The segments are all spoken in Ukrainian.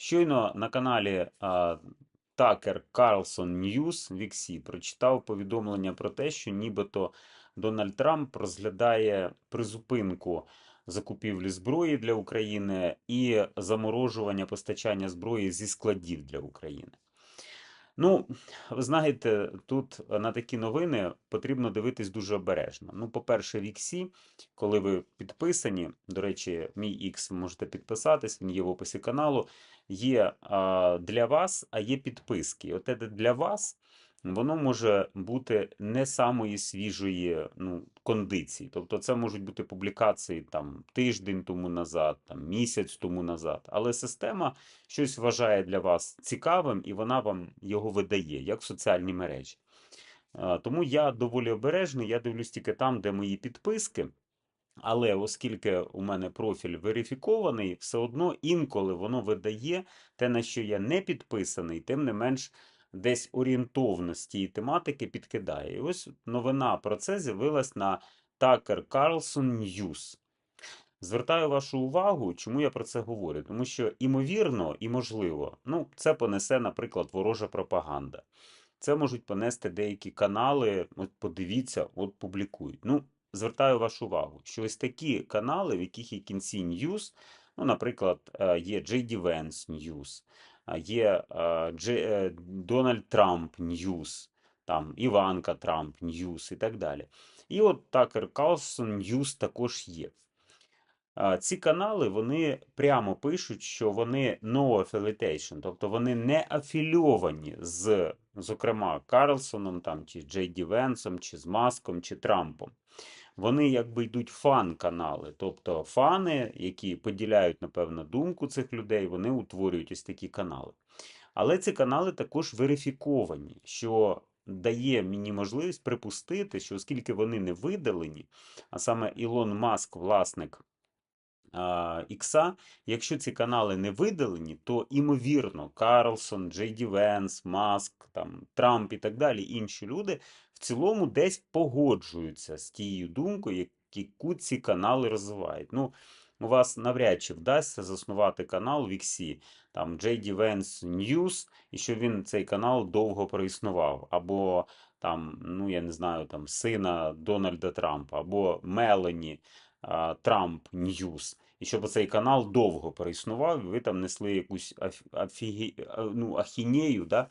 Щойно на каналі Такер Карлсон Ньюс Віксі прочитав повідомлення про те, що нібито Дональд Трамп розглядає призупинку закупівлі зброї для України і заморожування постачання зброї зі складів для України. Ну, ви знаєте, тут на такі новини потрібно дивитись дуже обережно. Ну, по-перше, в Іксі, коли ви підписані, до речі, мій Ікс ви можете підписатись, він є в описі каналу. Є а, для вас, а є підписки. От це для вас. Воно може бути не самої свіжої ну, кондиції. Тобто це можуть бути публікації там тиждень тому назад, там місяць тому назад. Але система щось вважає для вас цікавим, і вона вам його видає, як в соціальні мережі. Е, Тому я доволі обережний, я дивлюсь тільки там, де мої підписки. Але оскільки у мене профіль верифікований, все одно інколи воно видає те, на що я не підписаний, тим не менш десь орієнтовно з тієї тематики підкидає. І ось новина про це з'явилась на Tucker Carlson News. Звертаю вашу увагу, чому я про це говорю. Тому що, імовірно і можливо, ну, це понесе, наприклад, ворожа пропаганда. Це можуть понести деякі канали. От подивіться, от публікують. Ну, звертаю вашу увагу, що ось такі канали, в яких є кінці News, ну, наприклад, е, є JD Vance News, є е, е, Дональд Трамп News, там Іванка Трамп News і так далі. І от Такер Карлсон News також є. Ці канали вони прямо пишуть, що вони no affiliation, тобто вони не афільовані з, зокрема, Карлсоном, там, чи Джей Ді Венсом, чи з Маском, чи Трампом. Вони якби йдуть фан-канали, тобто фани, які поділяють, напевно, думку цих людей, вони утворюють ось такі канали. Але ці канали також верифіковані, що дає мені можливість припустити, що оскільки вони не видалені, а саме Ілон Маск, власник Ікса, якщо ці канали не видалені, то імовірно Карлсон, Джей Ді Венс, Маск, там, Трамп і так далі, інші люди в цілому десь погоджуються з тією думкою, яку ці канали розвивають. Ну, у вас навряд чи вдасться заснувати канал в Іксі, там JD Vance News, і що він цей канал довго проіснував, або там, ну я не знаю, там сина Дональда Трампа, або Мелані Трамп Ньюс. І щоб цей канал довго проіснував, ви там несли якусь афі... ну, ахінею, да?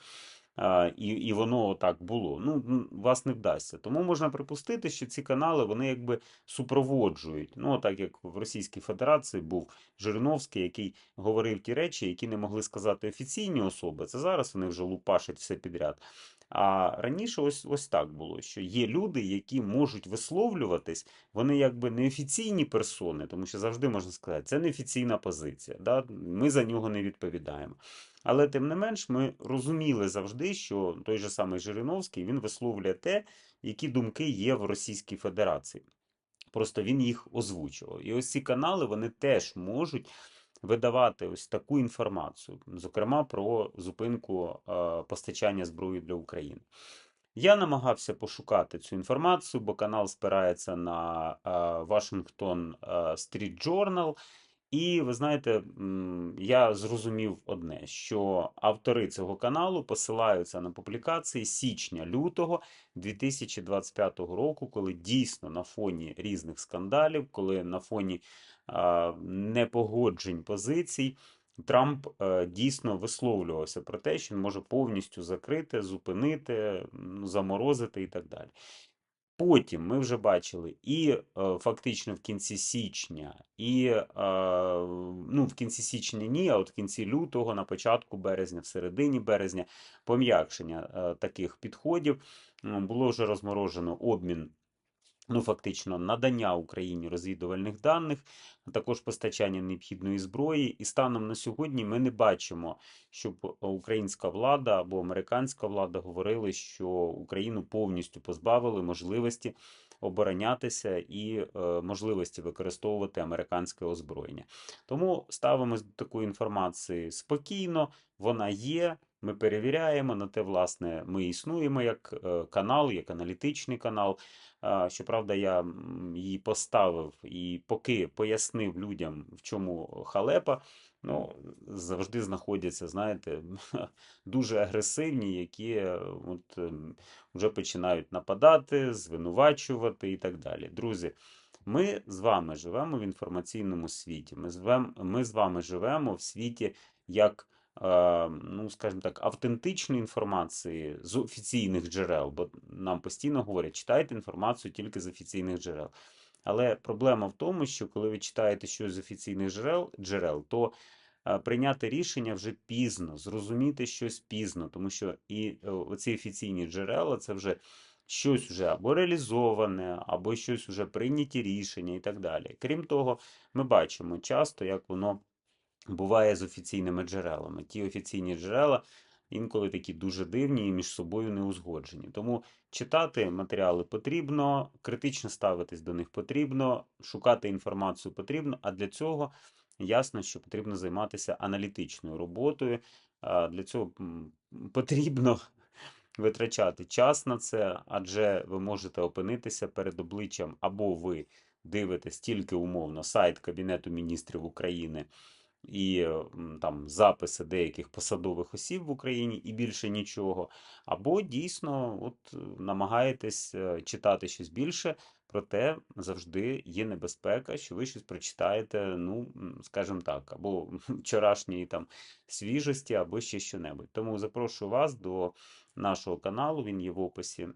А, і, і воно так було. Ну, вас не вдасться. Тому можна припустити, що ці канали вони якби супроводжують. Ну, так як в Російській Федерації був Жириновський, який говорив ті речі, які не могли сказати офіційні особи. Це зараз вони вже лупашать все підряд. А раніше ось ось так було, що є люди, які можуть висловлюватись, вони якби не офіційні персони, тому що завжди можна сказати, це не офіційна позиція. Да? Ми за нього не відповідаємо. Але тим не менш, ми розуміли завжди, що той же самий Жириновський він висловлює те, які думки є в Російській Федерації. Просто він їх озвучував. І ось ці канали вони теж можуть видавати ось таку інформацію, зокрема про зупинку е, постачання зброї для України. Я намагався пошукати цю інформацію, бо канал спирається на е, Washington е, Street Journal. І ви знаєте, я зрозумів одне, що автори цього каналу посилаються на публікації січня-лютого 2025 року, коли дійсно на фоні різних скандалів, коли на фоні а, непогоджень позицій, Трамп е, дійсно висловлювався про те, що він може повністю закрити, зупинити, заморозити і так далі. Потім ми вже бачили і е, фактично в кінці січня, і е, ну, в кінці січня ні, а от в кінці лютого, на початку березня, в середині березня, пом'якшення е, таких підходів. Було вже розморожено обмін. Ну, фактично, надання Україні розвідувальних даних, а також постачання необхідної зброї. І станом на сьогодні ми не бачимо, щоб українська влада або американська влада говорили, що Україну повністю позбавили можливості оборонятися і е, можливості використовувати американське озброєння. Тому ставимось до такої інформації спокійно, вона є. Ми перевіряємо на те, власне, ми існуємо як е, канал, як аналітичний канал. Щоправда, я її поставив і поки пояснив людям, в чому халепа ну, завжди знаходяться, знаєте, дуже агресивні, які е, от, ем, вже починають нападати, звинувачувати і так далі. Друзі, ми з вами живемо в інформаційному світі. Ми з вами, живемо в світі як, ну, скажімо так, автентичної інформації з офіційних джерел, бо нам постійно говорять, читайте інформацію тільки з офіційних джерел. Але проблема в тому, що коли ви читаєте щось з офіційних джерел, джерел то прийняти рішення вже пізно, зрозуміти щось пізно, тому що і е, оці офіційні джерела це вже щось вже або реалізоване, або щось вже прийняті рішення і так далі. Крім того, ми бачимо часто, як воно буває з офіційними джерелами. Ті офіційні джерела інколи такі дуже дивні і між собою не узгоджені. Тому читати матеріали потрібно, критично ставитись до них потрібно, шукати інформацію потрібно, а для цього ясно, що потрібно займатися аналітичною роботою. Для цього потрібно витрачати час на це, адже ви можете опинитися перед обличчям або ви дивитесь тільки умовно сайт Кабінету міністрів України і там записи деяких посадових осіб в Україні, і більше нічого. Або дійсно от, е, намагаєтесь е, читати щось більше, проте завжди є небезпека, що ви щось прочитаєте, ну, скажімо так, або вчорашньої там свіжості, або ще що-небудь. Тому запрошую вас до нашого каналу, він є в описі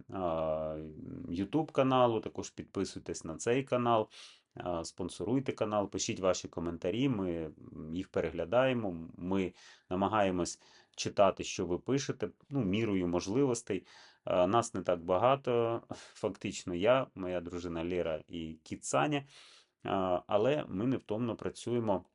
YouTube каналу. Також підписуйтесь на цей канал. Спонсоруйте канал, пишіть ваші коментарі, ми їх переглядаємо. Ми намагаємось читати, що ви пишете, ну, мірою можливостей. Нас не так багато. Фактично, я, моя дружина Лера і кіт Саня. Але ми невтомно працюємо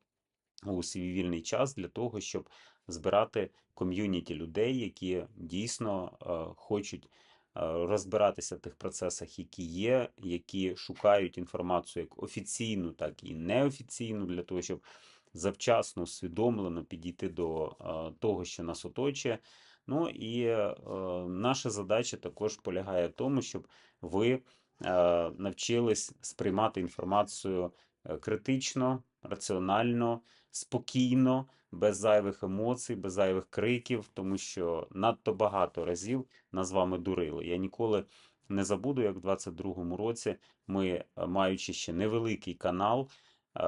у свій вільний час для того, щоб збирати ком'юніті людей, які дійсно хочуть розбиратися в тих процесах, які є, які шукають інформацію як офіційну, так і неофіційну, для того, щоб завчасно, усвідомлено підійти до е, того, що нас оточує. Ну і е, наша задача також полягає в тому, щоб ви е, навчились сприймати інформацію е, критично, раціонально, спокійно, без зайвих емоцій, без зайвих криків, тому що надто багато разів нас з вами дурили. Я ніколи не забуду, як в 22-му році ми, е, маючи ще невеликий канал, е,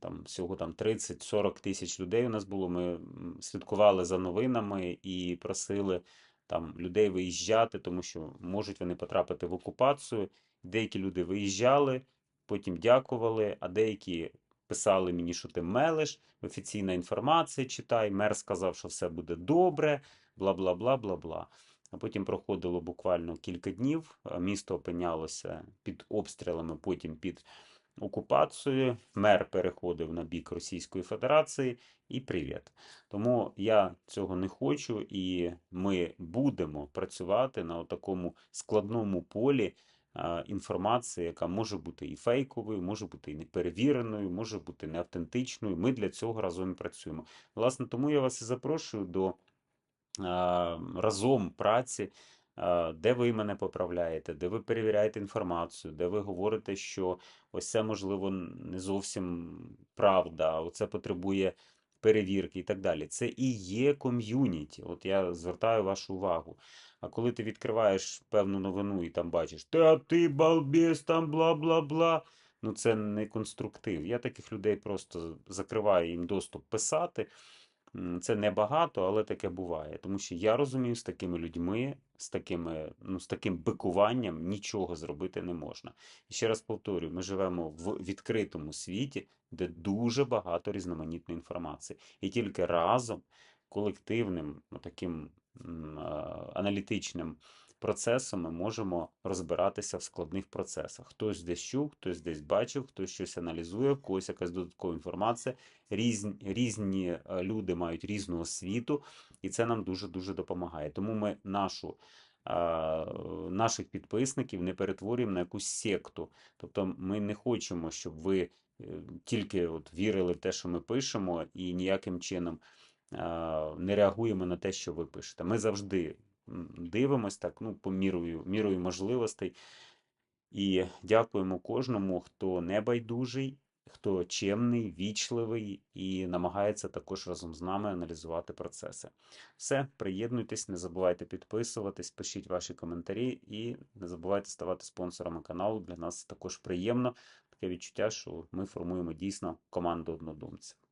там всього там 30-40 тисяч людей у нас було. Ми слідкували за новинами і просили там людей виїжджати, тому що можуть вони потрапити в окупацію. Деякі люди виїжджали, потім дякували, а деякі писали мені, що ти мелеш, офіційна інформація читай, мер сказав, що все буде добре, бла бла бла бла бла. А потім проходило буквально кілька днів. Місто опинялося під обстрілами, потім під окупацією. Мер переходив на бік Російської Федерації і привіт. Тому я цього не хочу, і ми будемо працювати на такому складному полі інформації, яка може бути і фейковою, може бути і неперевіреною, може бути неавтентичною. Ми для цього разом працюємо. Власне, тому я вас і запрошую до разом праці, де ви мене поправляєте, де ви перевіряєте інформацію, де ви говорите, що ось це можливо не зовсім правда, оце потребує перевірки і так далі. Це і є ком'юніті. От я звертаю вашу увагу. А коли ти відкриваєш певну новину і там бачиш, та ти балбіс, там бла бла бла. Ну це не конструктив. Я таких людей просто закриваю їм доступ писати. Це небагато, але таке буває. Тому що я розумію, з такими людьми, з такими, ну, з таким бикуванням нічого зробити не можна. І ще раз повторюю, ми живемо в відкритому світі, де дуже багато різноманітної інформації. І тільки разом, колективним, ну, таким м, аналітичним процесом ми можемо розбиратися в складних процесах. Хтось десь чув, хтось десь бачив, хтось щось аналізує, в когось якась додаткова інформація. Різні, різні е, люди мають різну освіту, і це нам дуже-дуже допомагає. Тому ми нашу. Наших підписників не перетворюємо на якусь секту. Тобто ми не хочемо, щоб ви е, тільки от вірили в те, що ми пишемо, і ніяким чином не реагуємо на те, що ви пишете. Ми завжди дивимось так, ну, по мірою, мірою можливостей. І дякуємо кожному, хто не байдужий, хто чемний, вічливий і намагається також разом з нами аналізувати процеси. Все, приєднуйтесь, не забувайте підписуватись, пишіть ваші коментарі і не забувайте ставати спонсорами каналу. Для нас також приємно таке відчуття, що ми формуємо дійсно команду однодумців.